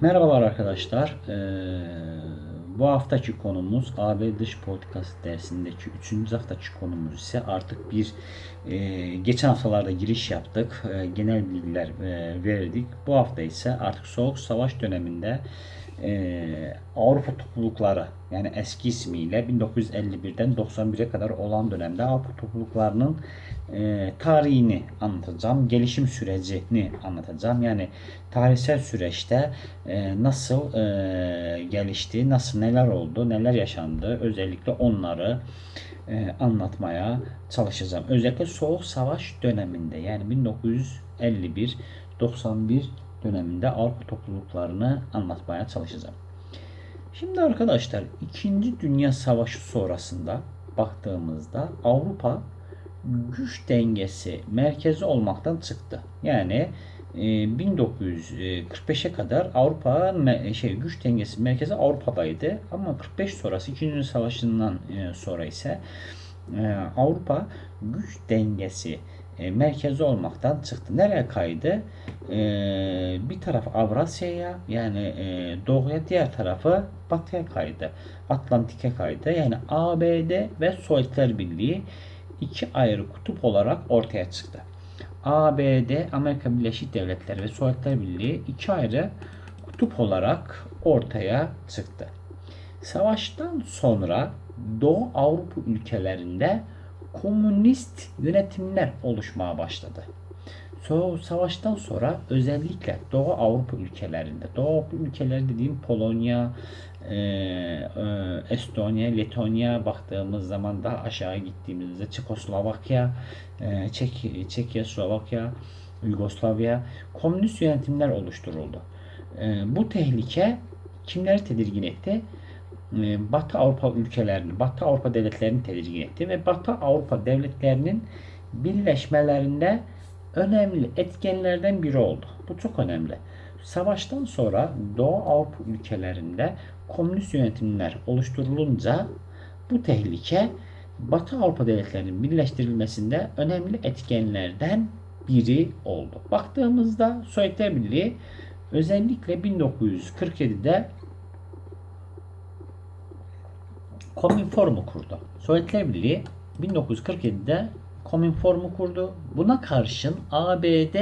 Merhabalar arkadaşlar. Ee, bu haftaki konumuz AB Dış Politikası dersindeki 3. haftaki konumuz ise artık bir e, geçen haftalarda giriş yaptık. E, genel bilgiler e. Bu hafta ise artık Soğuk Savaş döneminde e, Avrupa toplulukları yani eski ismiyle 1951'den 91'e kadar olan dönemde Avrupa topluluklarının e, tarihini anlatacağım, gelişim sürecini anlatacağım. Yani tarihsel süreçte e, nasıl e, gelişti, nasıl neler oldu, neler yaşandı, özellikle onları e, anlatmaya çalışacağım. Özellikle Soğuk Savaş döneminde yani 1951-91 döneminde Avrupa topluluklarını anlatmaya çalışacağım. Şimdi arkadaşlar 2. Dünya Savaşı sonrasında baktığımızda Avrupa güç dengesi merkezi olmaktan çıktı. Yani e, 1945'e kadar Avrupa şey güç dengesi merkezi Avrupa'daydı ama 45 sonrası 2. Dünya Savaşı'ndan e, sonra ise e, Avrupa güç dengesi e, merkezi olmaktan çıktı. Nereye kaydı? E, bir taraf Avrasya'ya yani e, doğuya diğer tarafı batıya kaydı. Atlantik'e kaydı. Yani ABD ve Sovyetler Birliği iki ayrı kutup olarak ortaya çıktı. ABD, Amerika Birleşik Devletleri ve Sovyetler Birliği iki ayrı kutup olarak ortaya çıktı. Savaştan sonra Doğu Avrupa ülkelerinde komünist yönetimler oluşmaya başladı. So, savaştan sonra özellikle Doğu Avrupa ülkelerinde, Doğu Avrupa ülkeleri dediğim Polonya, e, e, Estonya, Letonya baktığımız zaman daha aşağı gittiğimizde Çekoslovakya, e, Çek, Çekya, Slovakya, Yugoslavya komünist yönetimler oluşturuldu. E, bu tehlike kimleri tedirgin etti? E, Batı Avrupa ülkelerini, Batı Avrupa devletlerini tedirgin etti ve Batı Avrupa devletlerinin birleşmelerinde önemli etkenlerden biri oldu. Bu çok önemli. Savaştan sonra Doğu Avrupa ülkelerinde komünist yönetimler oluşturulunca bu tehlike Batı Avrupa devletlerinin birleştirilmesinde önemli etkenlerden biri oldu. Baktığımızda Sovyetler Birliği özellikle 1947'de Komünform'u kurdu. Sovyetler Birliği 1947'de Komünform'u kurdu. Buna karşın ABD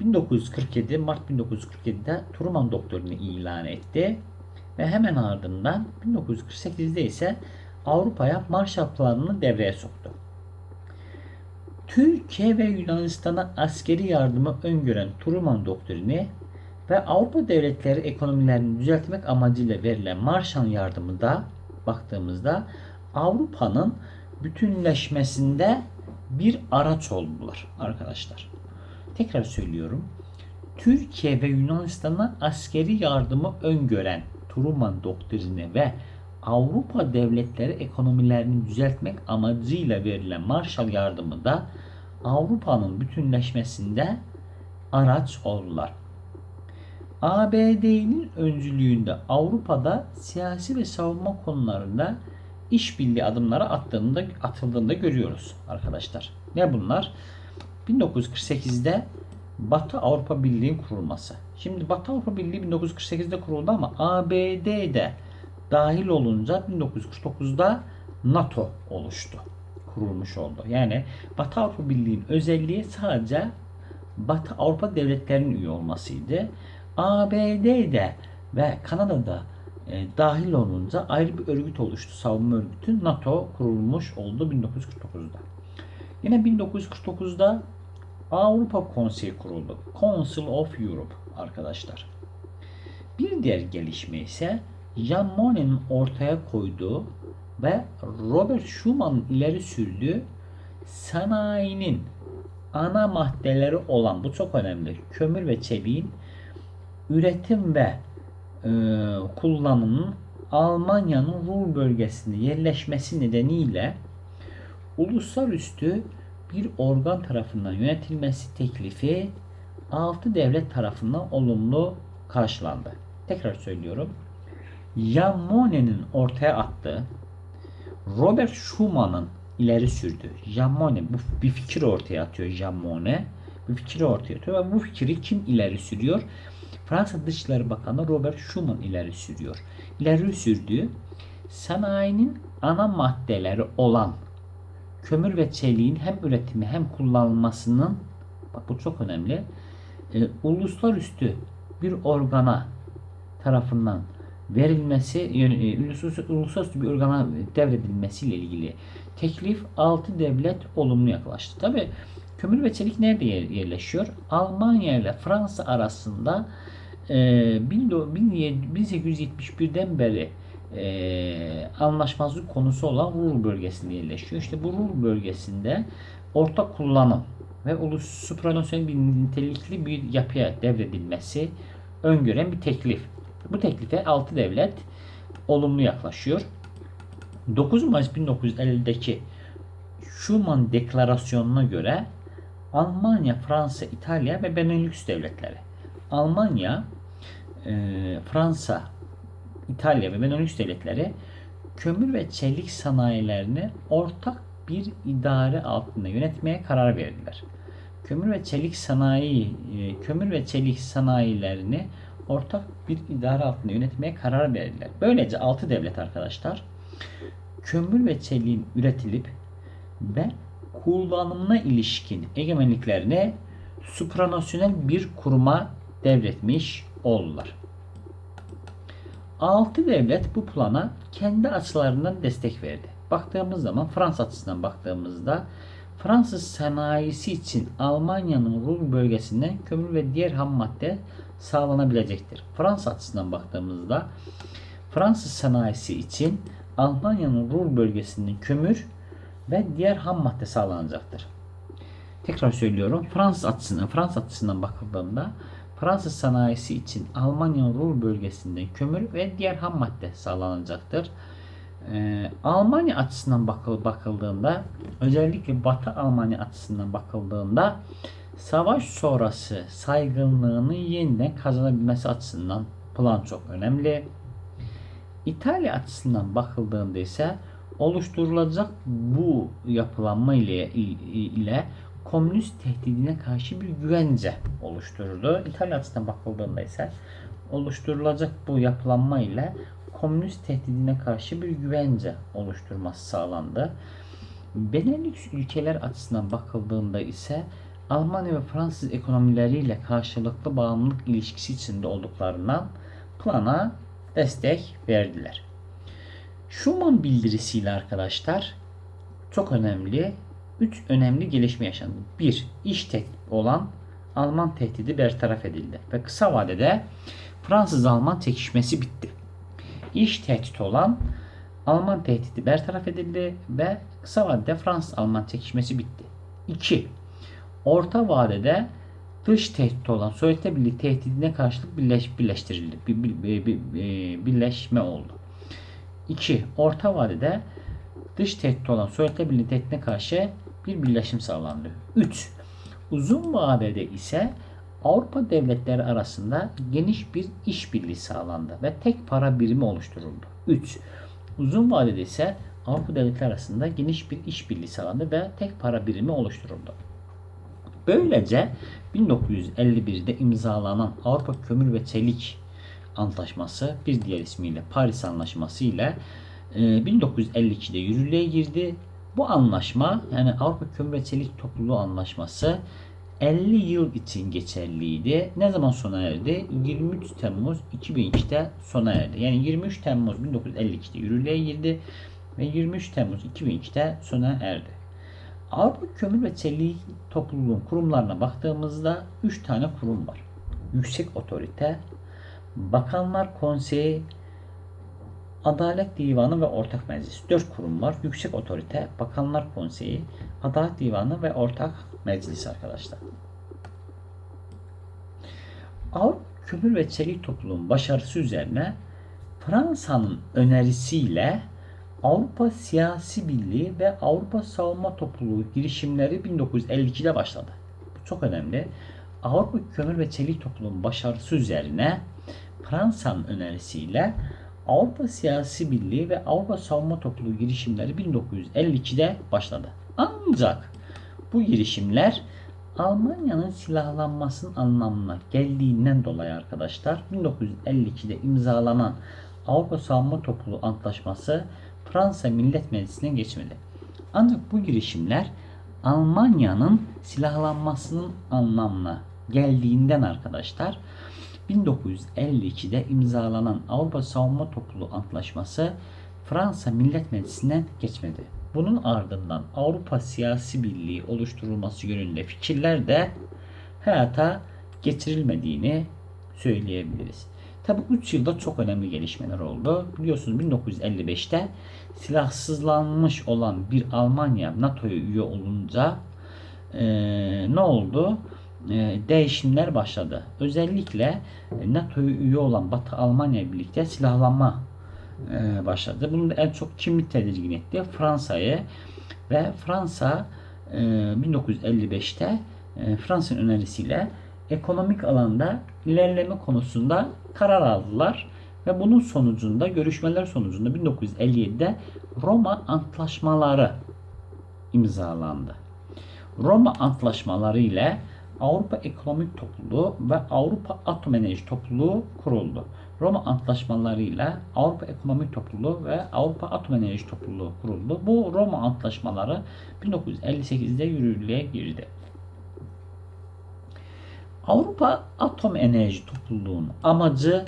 1947 Mart 1947'de Truman Doktorini ilan etti ve hemen ardından 1948'de ise Avrupa'ya Marshall Planı'nı devreye soktu. Türkiye ve Yunanistan'a askeri yardımı öngören Truman Doktrini ve Avrupa devletleri ekonomilerini düzeltmek amacıyla verilen Marshall yardımı da baktığımızda Avrupa'nın bütünleşmesinde bir araç oldular arkadaşlar. Tekrar söylüyorum. Türkiye ve Yunanistan'a askeri yardımı öngören Truman doktrini ve Avrupa devletleri ekonomilerini düzeltmek amacıyla verilen Marshall yardımı da Avrupa'nın bütünleşmesinde araç oldular. ABD'nin öncülüğünde Avrupa'da siyasi ve savunma konularında işbirliği adımları attığında, atıldığında görüyoruz arkadaşlar. Ne bunlar? 1948'de Batı Avrupa Birliği'nin kurulması. Şimdi Batı Avrupa Birliği 1948'de kuruldu ama ABD'de dahil olunca 1949'da NATO oluştu. Kurulmuş oldu. Yani Batı Avrupa Birliği'nin özelliği sadece Batı Avrupa devletlerinin üye olmasıydı. ABD'de ve Kanada'da e, dahil olunca ayrı bir örgüt oluştu. Savunma örgütü NATO kurulmuş oldu 1949'da. Yine 1949'da Avrupa Konseyi kuruldu. Council of Europe arkadaşlar. Bir diğer gelişme ise Jean Monnet'in ortaya koyduğu ve Robert Schumann'ın ileri sürdüğü sanayinin ana maddeleri olan bu çok önemli. Kömür ve çeliğin üretim ve e, kullanımının Almanya'nın Ruhr bölgesinde yerleşmesi nedeniyle uluslararası bir organ tarafından yönetilmesi teklifi 6 devlet tarafından olumlu karşılandı. Tekrar söylüyorum. Jan Monnet'in ortaya attığı Robert Schumann'ın ileri sürdüğü Jean Monnet bu bir fikir ortaya atıyor Jean Monnet. Bu fikri ortaya atıyor ve bu fikri kim ileri sürüyor? Fransa Dışişleri Bakanı Robert Schuman ileri sürüyor. İleri sürdüğü sanayinin ana maddeleri olan kömür ve çeliğin hem üretimi hem kullanılmasının bak bu çok önemli e, uluslararası bir organa tarafından verilmesi, yön- e, uluslararası, uluslararası bir organa devredilmesiyle ilgili teklif 6 devlet olumlu yaklaştı. Tabi kömür ve çelik nerede yer- yerleşiyor? Almanya ile Fransa arasında e, 1871'den beri e, anlaşmazlık konusu olan Ruhr bölgesinde yerleşiyor. İşte bu Ruhr bölgesinde ortak kullanım ve ulus supranasyonel bir nitelikli bir yapıya devredilmesi öngören bir teklif. Bu teklife 6 devlet olumlu yaklaşıyor. 9 Mayıs 1950'deki Schuman Deklarasyonu'na göre Almanya, Fransa, İtalya ve Benelux devletleri. Almanya, e, Fransa, İtalya ve Benelux devletleri kömür ve çelik sanayilerini ortak bir idare altında yönetmeye karar verdiler. Kömür ve çelik sanayi, e, kömür ve çelik sanayilerini ortak bir idare altında yönetmeye karar verdiler. Böylece 6 devlet arkadaşlar kömür ve çeliğin üretilip ve kullanımına ilişkin egemenliklerini supranasyonel bir kuruma devretmiş oldular. 6 devlet bu plana kendi açılarından destek verdi. Baktığımız zaman Fransa açısından baktığımızda Fransız sanayisi için Almanya'nın Ruhr bölgesinden kömür ve diğer ham madde sağlanabilecektir. Fransa açısından baktığımızda Fransız sanayisi için Almanya'nın Ruhr bölgesinden kömür ve diğer ham madde sağlanacaktır. Tekrar söylüyorum. Fransız açısından, Fransa açısından bakıldığında Fransız sanayisi için Almanya'nın Ruhr bölgesinden kömür ve diğer ham madde sağlanacaktır. Ee, Almanya açısından bakıl, bakıldığında özellikle Batı Almanya açısından bakıldığında savaş sonrası saygınlığını yeniden kazanabilmesi açısından plan çok önemli. İtalya açısından bakıldığında ise oluşturulacak bu yapılanma ile, ile komünist tehdidine karşı bir güvence oluşturdu. İtalya açısından bakıldığında ise oluşturulacak bu yapılanma ile komünist tehdidine karşı bir güvence oluşturması sağlandı. Benelux ülkeler açısından bakıldığında ise Almanya ve Fransız ekonomileriyle karşılıklı bağımlılık ilişkisi içinde olduklarından plana destek verdiler. Schuman bildirisiyle arkadaşlar çok önemli 3 önemli gelişme yaşandı. 1. İş tehdit olan Alman tehdidi bertaraf edildi ve kısa vadede Fransız-Alman çekişmesi bitti. İş tehdit olan Alman tehdidi bertaraf edildi ve kısa vadede Fransız-Alman çekişmesi bitti. 2. Orta vadede dış tehdit olan Sovyetler Birliği tehdidine karşılık birleş, birleştirildi. Bir, bir, bir, bir, bir, birleşme oldu. 2. Orta vadede dış tehdit olan Sovyetler Birliği tehdidine karşı bir birleşim sağlandı. 3. Uzun vadede ise Avrupa devletleri arasında geniş bir işbirliği sağlandı ve tek para birimi oluşturuldu. 3. Uzun vadede ise Avrupa devletleri arasında geniş bir işbirliği sağlandı ve tek para birimi oluşturuldu. Böylece 1951'de imzalanan Avrupa Kömür ve Çelik Antlaşması bir diğer ismiyle Paris Anlaşması ile 1952'de yürürlüğe girdi. Bu anlaşma yani Avrupa Çelik Topluluğu Anlaşması 50 yıl için geçerliydi. Ne zaman sona erdi? 23 Temmuz 2002'de sona erdi. Yani 23 Temmuz 1952'de yürürlüğe girdi ve 23 Temmuz 2002'de sona erdi. Avrupa Kömür ve Çelik Topluluğun kurumlarına baktığımızda 3 tane kurum var. Yüksek Otorite, Bakanlar Konseyi, Adalet Divanı ve Ortak Meclis. 4 kurum var. Yüksek Otorite, Bakanlar Konseyi, Adalet Divanı ve Ortak Meclis arkadaşlar. Avrupa Kömür ve Çelik Topluluğun başarısı üzerine Fransa'nın önerisiyle Avrupa Siyasi Birliği ve Avrupa Savunma Topluluğu girişimleri 1952'de başladı. Bu çok önemli. Avrupa Kömür ve Çelik Topluluğu'nun başarısı üzerine Fransa'nın önerisiyle Avrupa Siyasi Birliği ve Avrupa Savunma Topluluğu girişimleri 1952'de başladı. Ancak bu girişimler Almanya'nın silahlanmasının anlamına geldiğinden dolayı arkadaşlar 1952'de imzalanan Avrupa Savunma Topluluğu Antlaşması Fransa Millet Meclisi'ne geçmedi. Ancak bu girişimler Almanya'nın silahlanmasının anlamına geldiğinden arkadaşlar 1952'de imzalanan Avrupa Savunma Topluluğu Antlaşması Fransa Millet Meclisi'ne geçmedi. Bunun ardından Avrupa Siyasi Birliği oluşturulması yönünde fikirler de hayata geçirilmediğini söyleyebiliriz. Tabi 3 yılda çok önemli gelişmeler oldu. Biliyorsunuz 1955'te silahsızlanmış olan bir Almanya NATO'ya üye olunca e, ne oldu? E, değişimler başladı. Özellikle NATO'ya üye olan Batı Almanya birlikte silahlanma e, başladı. Bunu en çok kim tedirgin etti? Fransa'yı ve Fransa e, 1955'te e, Fransa'nın önerisiyle ekonomik alanda ilerleme konusunda karar aldılar ve bunun sonucunda görüşmeler sonucunda 1957'de Roma Antlaşmaları imzalandı. Roma Antlaşmaları ile Avrupa Ekonomik Topluluğu ve Avrupa Atom Enerji Topluluğu kuruldu. Roma Antlaşmaları ile Avrupa Ekonomik Topluluğu ve Avrupa Atom Enerji Topluluğu kuruldu. Bu Roma Antlaşmaları 1958'de yürürlüğe girdi. Avrupa Atom Enerji Topluluğu'nun amacı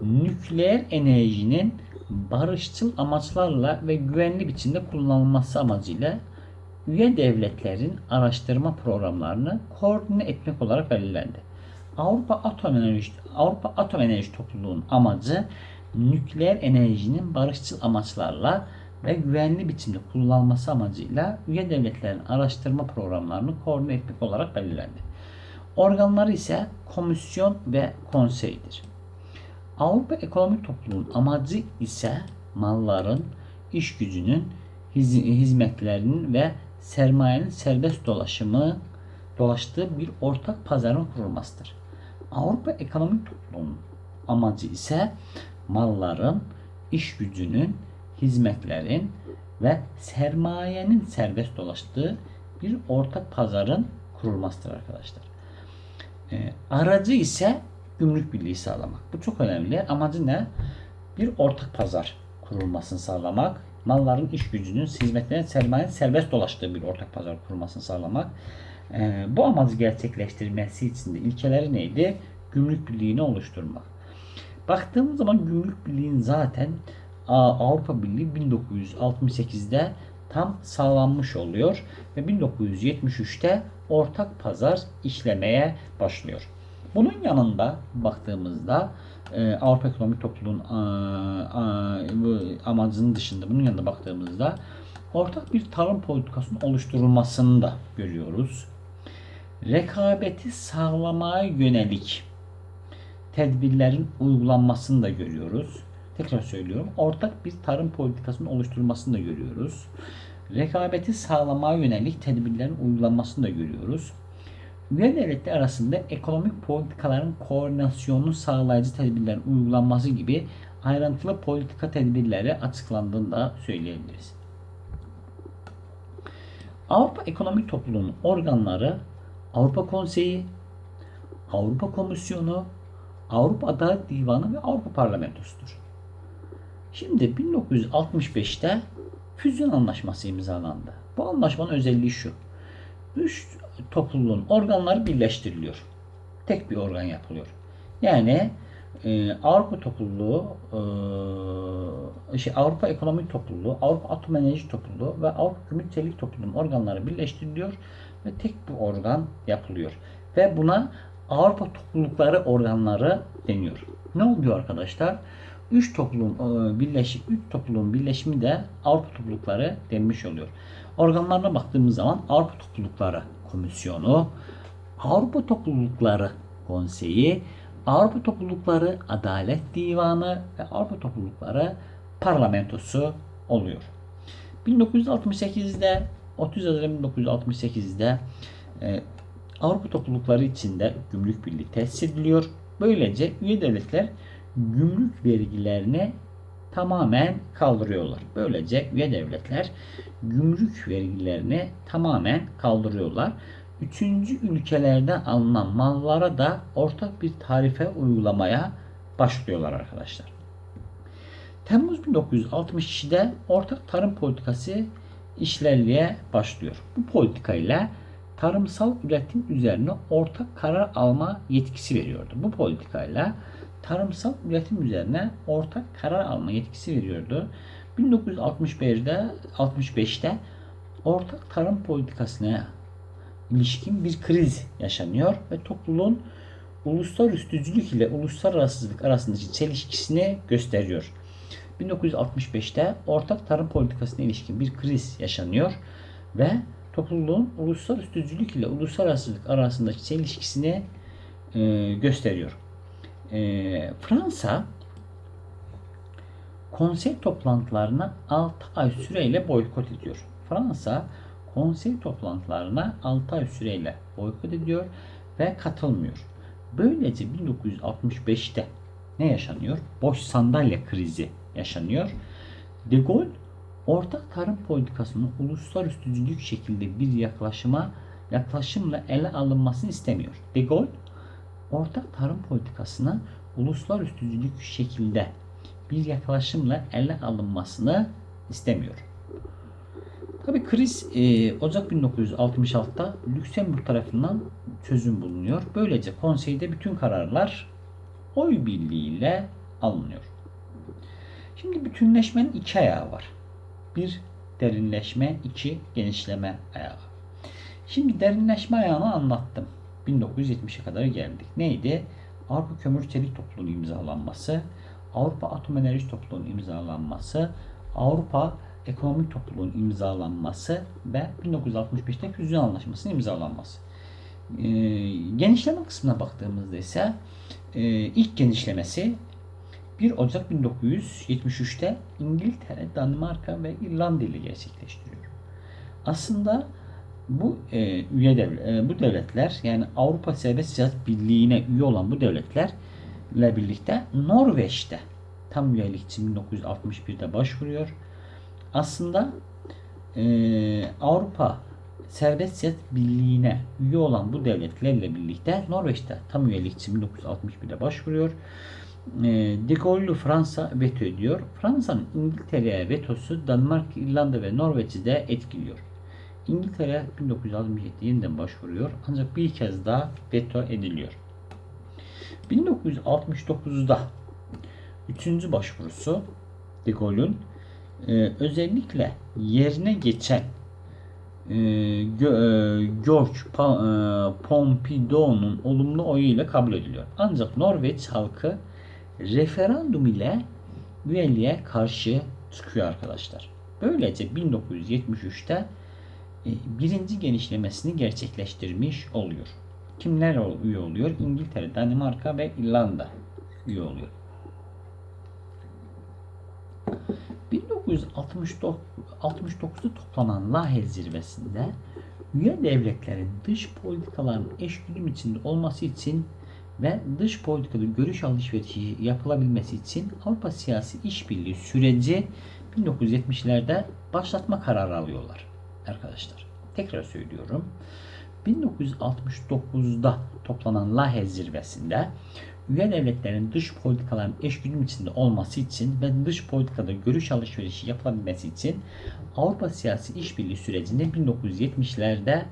nükleer enerjinin barışçıl amaçlarla ve güvenli biçimde kullanılması amacıyla üye devletlerin araştırma programlarını koordine etmek olarak belirlendi. Avrupa Atom Enerji Avrupa Atom Enerji Topluluğu'nun amacı nükleer enerjinin barışçıl amaçlarla ve güvenli biçimde kullanılması amacıyla üye devletlerin araştırma programlarını koordine etmek olarak belirlendi. Organları ise komisyon ve konseydir. Avrupa Ekonomik Topluluğu'nun amacı ise malların, iş gücünün, hizmetlerinin ve sermayenin serbest dolaşımı dolaştığı bir ortak pazarın kurulmasıdır. Avrupa Ekonomik Topluluğu'nun amacı ise malların, iş gücünün, hizmetlerin ve sermayenin serbest dolaştığı bir ortak pazarın kurulmasıdır arkadaşlar. E, aracı ise gümrük birliği sağlamak. Bu çok önemli. Amacı ne? Bir ortak pazar kurulmasını sağlamak. Malların, iş gücünün, hizmetlerin, sermayenin serbest dolaştığı bir ortak pazar kurulmasını sağlamak. E, bu amacı gerçekleştirmesi için de ilkeleri neydi? Gümrük birliğini oluşturmak. Baktığımız zaman gümrük birliğin zaten Avrupa Birliği 1968'de tam sağlanmış oluyor ve 1973'te ortak pazar işlemeye başlıyor. Bunun yanında baktığımızda e, Avrupa Ekonomik Topluluğu'nun amacının dışında bunun yanında baktığımızda ortak bir tarım politikasının oluşturulmasını da görüyoruz. Rekabeti sağlamaya yönelik tedbirlerin uygulanmasını da görüyoruz. Tekrar söylüyorum. Ortak bir tarım politikasının oluşturulmasını da görüyoruz rekabeti sağlamaya yönelik tedbirlerin uygulanmasını da görüyoruz. Üye devletler arasında ekonomik politikaların koordinasyonunu sağlayıcı tedbirlerin uygulanması gibi ayrıntılı politika tedbirleri açıklandığını da söyleyebiliriz. Avrupa Ekonomik Topluluğu'nun organları Avrupa Konseyi, Avrupa Komisyonu, Avrupa Adalet Divanı ve Avrupa Parlamentosu'dur. Şimdi 1965'te füzyon anlaşması imzalandı. Bu anlaşmanın özelliği şu. Üç topluluğun organları birleştiriliyor. Tek bir organ yapılıyor. Yani e, Avrupa topluluğu, e, şey, Avrupa Ekonomik Topluluğu, Avrupa Atom Enerji Topluluğu ve Avrupa Gümrük Çelik Topluluğu'nun organları birleştiriliyor ve tek bir organ yapılıyor. Ve buna Avrupa toplulukları organları deniyor. Ne oluyor arkadaşlar? Üç topluluğun e, birleşik, üç topluluğun birleşimi de Avrupa toplulukları denmiş oluyor. Organlarına baktığımız zaman Avrupa Toplulukları Komisyonu, Avrupa Toplulukları Konseyi, Avrupa Toplulukları Adalet Divanı ve Avrupa Toplulukları Parlamentosu oluyor. 1968'de 30 Haziran 1968'de e, Avrupa toplulukları içinde gümrük birliği tesis ediliyor. Böylece üye devletler gümrük vergilerini tamamen kaldırıyorlar. Böylece üye devletler gümrük vergilerini tamamen kaldırıyorlar. üçüncü ülkelerden alınan mallara da ortak bir tarife uygulamaya başlıyorlar arkadaşlar. Temmuz 1962'de ortak tarım politikası işlerliğe başlıyor. Bu politika ile tarımsal üretim üzerine ortak karar alma yetkisi veriyordu. Bu politika ile tarımsal üretim üzerine ortak karar alma yetkisi veriyordu. 1965'de 65'te ortak tarım politikasına ilişkin bir kriz yaşanıyor ve topluluğun uluslararası ile uluslararasızlık arasındaki çelişkisini gösteriyor. 1965'te ortak tarım politikasına ilişkin bir kriz yaşanıyor ve topluluğun uluslararası ile uluslararasızlık arasındaki çelişkisini e, gösteriyor. E, Fransa konsey toplantılarına 6 ay süreyle boykot ediyor. Fransa konsey toplantılarına 6 ay süreyle boykot ediyor ve katılmıyor. Böylece 1965'te ne yaşanıyor? Boş sandalye krizi yaşanıyor. De Gaulle ortak tarım politikasının uluslararası şekilde bir yaklaşıma yaklaşımla ele alınmasını istemiyor. De Gaulle ortak tarım politikasına uluslararası şekilde bir yaklaşımla ele alınmasını istemiyor. Tabi kriz e, Ocak 1966'da Lüksemburg tarafından çözüm bulunuyor. Böylece konseyde bütün kararlar oy birliğiyle alınıyor. Şimdi bütünleşmenin iki ayağı var. Bir derinleşme, iki genişleme ayağı. Şimdi derinleşme ayağını anlattım. 1970'e kadar geldik. Neydi? Avrupa Kömür Çelik Topluluğu imzalanması, Avrupa Atom Enerji Topluluğu'nun imzalanması, Avrupa Ekonomik Topluluğu'nun imzalanması ve 1965'te Füzyon Anlaşması'nın imzalanması. Ee, genişleme kısmına baktığımızda ise e, ilk genişlemesi 1 Ocak 1973'te İngiltere, Danimarka ve İrlanda ile gerçekleştiriyor. Aslında bu e, üye devlet, e, bu devletler yani Avrupa Serbest Ticaret Birliği'ne üye olan bu devletler ile birlikte Norveç'te tam üyelik için 1961'de başvuruyor. Aslında e, Avrupa Serbest Ticaret Birliği'ne üye olan bu devletlerle birlikte Norveç'te tam üyelik için 1961'de başvuruyor. E, de Gaulle'lu Fransa veto ediyor. Fransa'nın İngiltere'ye vetosu Danmark, İrlanda ve Norveç'i de etkiliyor. İngiltere 1967'de yeniden başvuruyor ancak bir kez daha veto ediliyor. 1969'da üçüncü başvurusu de Gaulle'ün e, özellikle yerine geçen e, e George e, Pompidou'nun olumlu oyu ile kabul ediliyor. Ancak Norveç halkı referandum ile üyeliğe karşı çıkıyor arkadaşlar. Böylece 1973'te e, birinci genişlemesini gerçekleştirmiş oluyor. Kimler üye oluyor? İngiltere, Danimarka ve İrlanda üye oluyor. 1969'da toplanan Lahey zirvesinde üye devletlerin dış politikaların eşgüdüm içinde olması için ve dış politikada görüş alışverişi yapılabilmesi için Avrupa siyasi işbirliği süreci 1970'lerde başlatma kararı alıyorlar arkadaşlar. Tekrar söylüyorum. 1969'da toplanan Lahey zirvesinde üye devletlerin dış politikaların eşgüdüm içinde olması için ve dış politikada görüş alışverişi yapılabilmesi için Avrupa siyasi işbirliği sürecinde 1970'lerde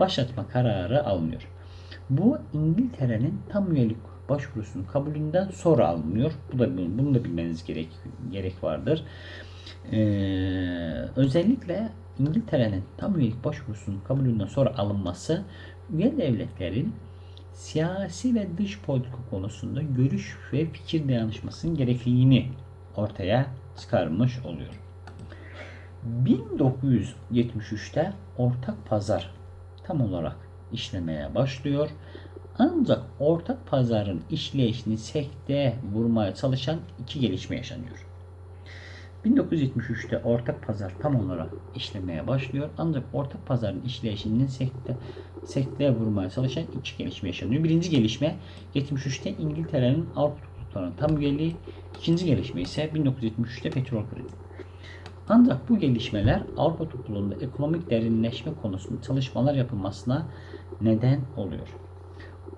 başlatma kararı alınıyor. Bu İngiltere'nin tam üyelik başvurusunun kabulünden sonra alınıyor. Bu da bunu da bilmeniz gerek gerek vardır. Ee, özellikle İngiltere'nin tam üyelik başvurusunun kabulünden sonra alınması üye devletlerin siyasi ve dış politika konusunda görüş ve fikir dayanışmasının gerekliliğini ortaya çıkarmış oluyor. 1973'te ortak pazar tam olarak işlemeye başlıyor. Ancak ortak pazarın işleyişini sekte vurmaya çalışan iki gelişme yaşanıyor. 1973'te ortak pazar tam olarak işlemeye başlıyor. Ancak ortak pazarın işleyişinin sekte, sekteye vurmaya çalışan iki gelişme yaşanıyor. Birinci gelişme 73'te İngiltere'nin Avrupa topluluklarının tam üyeliği. İkinci gelişme ise 1973'te petrol krizi. Ancak bu gelişmeler Avrupa topluluğunda ekonomik derinleşme konusunda çalışmalar yapılmasına neden oluyor.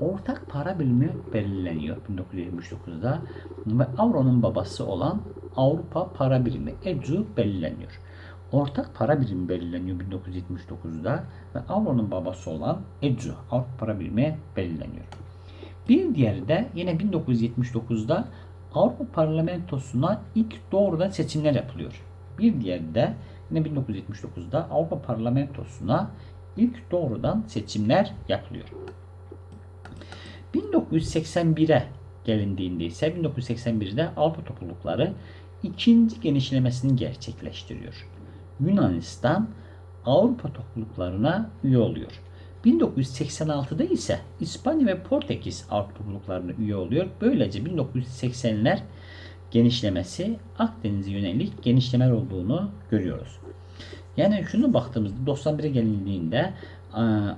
Ortak para birimi belirleniyor 1979'da ve Avro'nun babası olan Avrupa para birimi ECU belirleniyor. Ortak para birimi belirleniyor 1979'da ve Avro'nun babası olan ECU Avrupa para birimi belirleniyor. Bir diğeri de yine 1979'da Avrupa Parlamentosu'na ilk doğrudan seçimler yapılıyor. Bir diğeri de yine 1979'da Avrupa Parlamentosu'na ilk doğrudan seçimler yapılıyor. 1981'e gelindiğinde ise 1981'de Avrupa toplulukları ikinci genişlemesini gerçekleştiriyor. Yunanistan Avrupa topluluklarına üye oluyor. 1986'da ise İspanya ve Portekiz Avrupa topluluklarına üye oluyor. Böylece 1980'ler genişlemesi Akdeniz'e yönelik genişlemeler olduğunu görüyoruz. Yani şunu baktığımızda 91'e gelindiğinde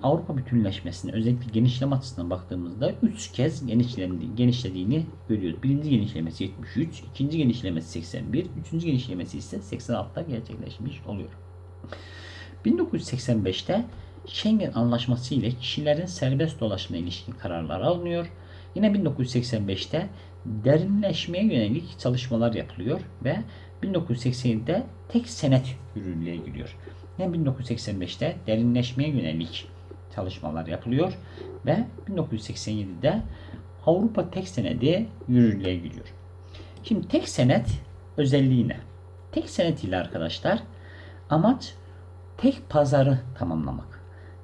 Avrupa bütünleşmesine özellikle genişleme açısından baktığımızda 3 kez genişlendi, genişlediğini görüyoruz. Birinci genişlemesi 73, ikinci genişlemesi 81, üçüncü genişlemesi ise 86'da gerçekleşmiş oluyor. 1985'te Schengen Anlaşması ile kişilerin serbest dolaşımına ilişkin kararlar alınıyor. Yine 1985'te derinleşmeye yönelik çalışmalar yapılıyor ve 1987'de tek senet yürürlüğe giriyor. Yine 1985'te derinleşmeye yönelik çalışmalar yapılıyor ve 1987'de Avrupa tek senedi yürürlüğe giriyor. Şimdi tek senet özelliği ne? Tek senet ile arkadaşlar amaç tek pazarı tamamlamak.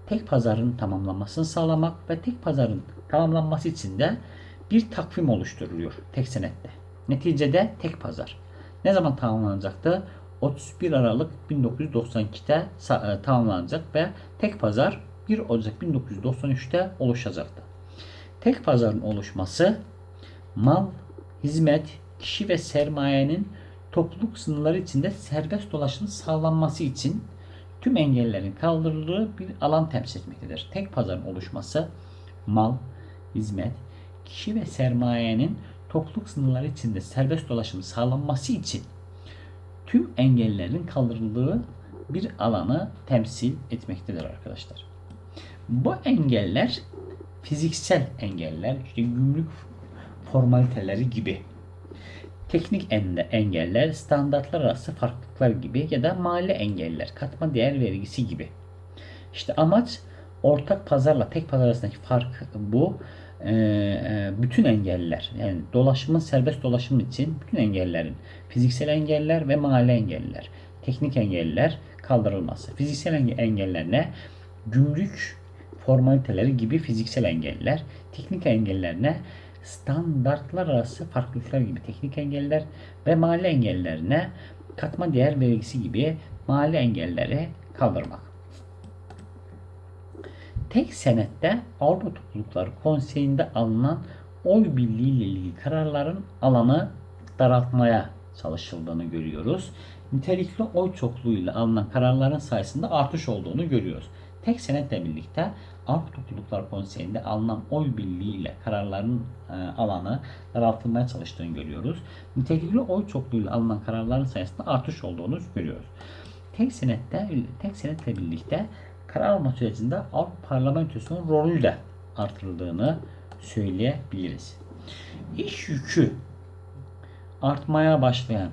Tek pazarın tamamlanmasını sağlamak ve tek pazarın tamamlanması için de bir takvim oluşturuluyor tek senette. Neticede tek pazar. Ne zaman tamamlanacaktı? 31 Aralık 1992'de e, tamamlanacak ve tek pazar 1 Ocak 1993'te oluşacaktı. Tek pazarın oluşması mal, hizmet, kişi ve sermayenin topluluk sınırları içinde serbest dolaşımın sağlanması için tüm engellerin kaldırıldığı bir alan temsil etmektedir. Tek pazarın oluşması mal, hizmet, kişi ve sermayenin topluluk sınırları içinde serbest dolaşımı sağlanması için tüm engellerin kaldırıldığı bir alanı temsil etmektedir arkadaşlar. Bu engeller fiziksel engeller, işte gümrük formaliteleri gibi teknik engeller, standartlar arası farklılıklar gibi ya da mali engeller, katma değer vergisi gibi. İşte amaç ortak pazarla tek pazar arasındaki fark bu. Ee, bütün engeller yani dolaşımın serbest dolaşım için bütün engellerin fiziksel engeller ve mali engeller, teknik engeller kaldırılması. Fiziksel engeller ne? Gümrük formaliteleri gibi fiziksel engeller, teknik engeller ne? standartlar arası farklılıklar gibi teknik engeller ve mali engellerine katma değer vergisi gibi mali engelleri kaldırmak. Tek senette Avrupa Toplulukları Konseyi'nde alınan oy birliği ile ilgili kararların alanı daraltmaya çalışıldığını görüyoruz. Nitelikli oy çokluğuyla alınan kararların sayısında artış olduğunu görüyoruz. Tek senetle birlikte Avrupa Topluluklar Konseyi'nde alınan oy birliğiyle kararların e, alanı daraltılmaya çalıştığını görüyoruz. Nitelikli oy çokluğuyla alınan kararların sayısında artış olduğunu görüyoruz. Tek senette tek senetle birlikte karar alma sürecinde Avrupa Parlamentosu'nun rolü de artırıldığını söyleyebiliriz. İş yükü artmaya başlayan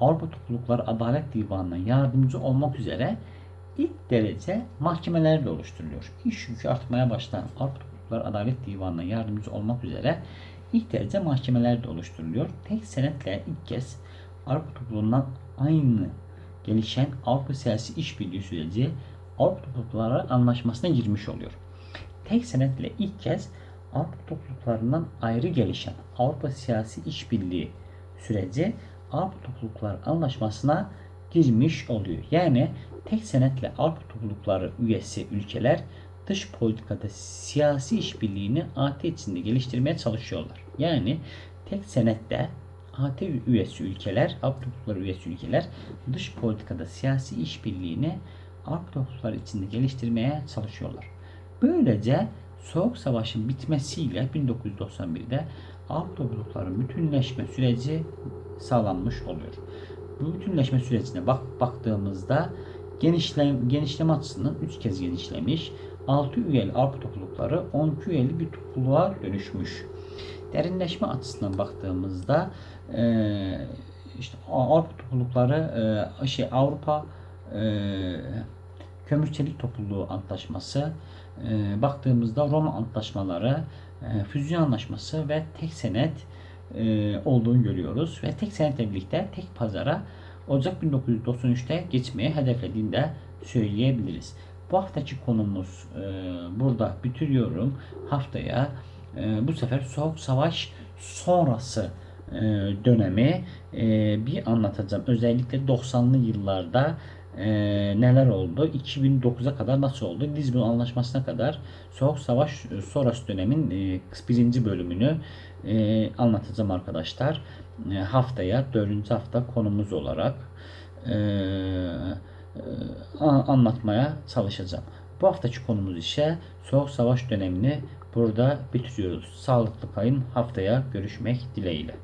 Avrupa Toplulukları Adalet Divanı'na yardımcı olmak üzere ilk derece mahkemeler de oluşturuluyor. İş yükü artmaya başlayan Avrupa Toplulukları Adalet Divanı'na yardımcı olmak üzere ilk derece mahkemeler de oluşturuluyor. Tek senetle ilk kez Avrupa topluluğundan aynı gelişen Avrupa siyasi işbirliği süreci Avrupa toplulukları anlaşmasına girmiş oluyor. Tek senetle ilk kez Avrupa topluluklarından ayrı gelişen Avrupa siyasi işbirliği süreci Avrupa toplulukları anlaşmasına girmiş oluyor. Yani tek senetle Avrupa toplulukları üyesi ülkeler dış politikada siyasi işbirliğini AT içinde geliştirmeye çalışıyorlar. Yani tek senette AT üyesi ülkeler, Avrupa toplulukları üyesi ülkeler dış politikada siyasi işbirliğini Toplulukları içinde geliştirmeye çalışıyorlar. Böylece Soğuk Savaş'ın bitmesiyle 1991'de Avrupa toplulukların bütünleşme süreci sağlanmış oluyor. Bu bütünleşme sürecine bak baktığımızda genişlem, genişleme açısından 3 kez genişlemiş. 6 üyeli Avrupa toplulukları 12 üyeli bir topluluğa dönüşmüş. Derinleşme açısından baktığımızda e, işte Avrupa toplulukları e, şey Avrupa e, Kömürçelik Topluluğu Antlaşması e, baktığımızda Roma Antlaşmaları, e, Füzyon Anlaşması ve tek senet e, olduğunu görüyoruz. Ve tek senetle birlikte tek pazara Ocak 1993'te geçmeyi hedeflediğini de söyleyebiliriz. Bu haftaki konumuz burada bitiriyorum. Haftaya bu sefer Soğuk Savaş sonrası dönemi bir anlatacağım. Özellikle 90'lı yıllarda e, neler oldu? 2009'a kadar nasıl oldu? Lizbon Anlaşması'na kadar Soğuk Savaş sonrası dönemin e, birinci bölümünü e, anlatacağım arkadaşlar. E, haftaya, dördüncü hafta konumuz olarak e, e, anlatmaya çalışacağım. Bu haftaki konumuz ise Soğuk Savaş dönemini burada bitiriyoruz. Sağlıklı kayın haftaya görüşmek dileğiyle.